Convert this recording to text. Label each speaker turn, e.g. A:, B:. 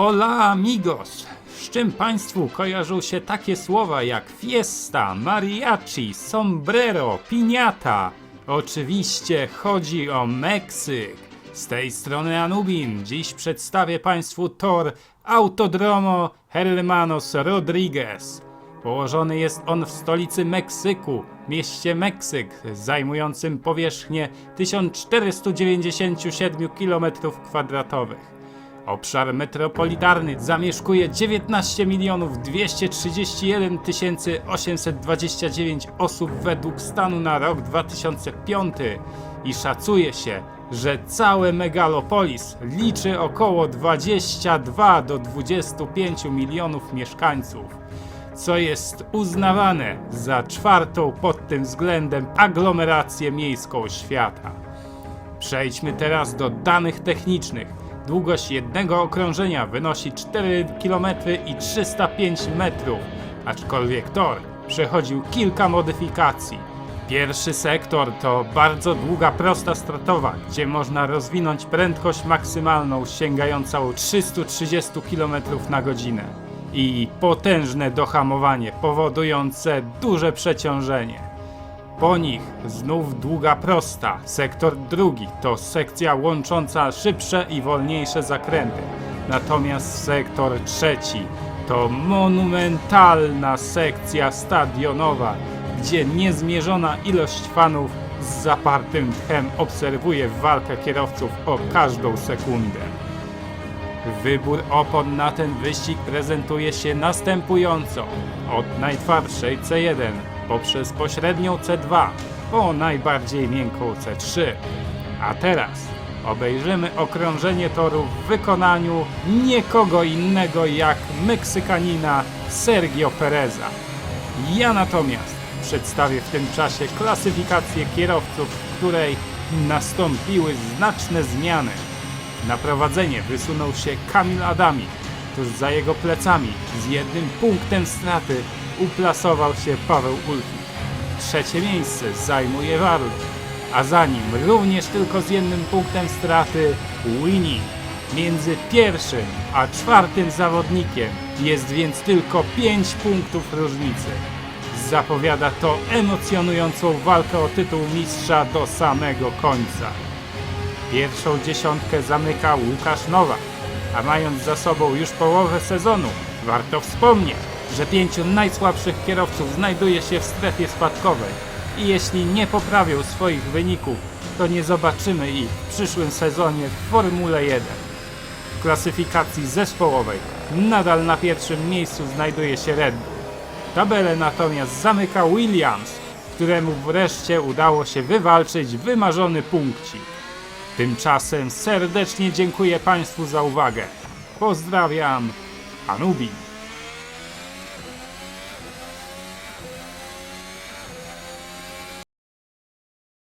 A: Hola amigos! Z czym Państwu kojarzą się takie słowa jak fiesta, mariachi, sombrero, piñata? Oczywiście chodzi o Meksyk. Z tej strony Anubin. Dziś przedstawię Państwu tor Autodromo Hermanos Rodriguez. Położony jest on w stolicy Meksyku, mieście Meksyk, zajmującym powierzchnię 1497 km2. Obszar metropolitarny zamieszkuje 19 milionów 231 tysięcy 829 osób według stanu na rok 2005 i szacuje się, że cały megalopolis liczy około 22 do 25 milionów mieszkańców co jest uznawane za czwartą pod tym względem aglomerację miejską świata. Przejdźmy teraz do danych technicznych. Długość jednego okrążenia wynosi 4 km i 305 metrów, aczkolwiek tor przechodził kilka modyfikacji. Pierwszy sektor to bardzo długa prosta startowa, gdzie można rozwinąć prędkość maksymalną sięgającą 330 km na godzinę i potężne dohamowanie powodujące duże przeciążenie. Po nich znów długa prosta. Sektor drugi to sekcja łącząca szybsze i wolniejsze zakręty. Natomiast sektor trzeci to monumentalna sekcja stadionowa, gdzie niezmierzona ilość fanów z zapartym tchem obserwuje walkę kierowców o każdą sekundę. Wybór opon na ten wyścig prezentuje się następująco. Od najtwardszej C1 poprzez pośrednią C2 po najbardziej miękką C3. A teraz obejrzymy okrążenie toru w wykonaniu nikogo innego jak Meksykanina Sergio Pereza. Ja natomiast przedstawię w tym czasie klasyfikację kierowców, w której nastąpiły znaczne zmiany. Na prowadzenie wysunął się Kamil Adami. Tuż za jego plecami, z jednym punktem straty, uplasował się Paweł Ulfik. Trzecie miejsce zajmuje Warl, a za nim również tylko z jednym punktem straty Winnie. Między pierwszym a czwartym zawodnikiem jest więc tylko 5 punktów różnicy. Zapowiada to emocjonującą walkę o tytuł mistrza do samego końca. Pierwszą dziesiątkę zamyka Łukasz Nowak, a mając za sobą już połowę sezonu, warto wspomnieć, że pięciu najsłabszych kierowców znajduje się w strefie spadkowej i jeśli nie poprawią swoich wyników, to nie zobaczymy ich w przyszłym sezonie w Formule 1. W klasyfikacji zespołowej nadal na pierwszym miejscu znajduje się Red Bull. Tabelę natomiast zamyka Williams, któremu wreszcie udało się wywalczyć wymarzony punkcik. Tymczasem serdecznie dziękuję Państwu za uwagę. Pozdrawiam, Anubin.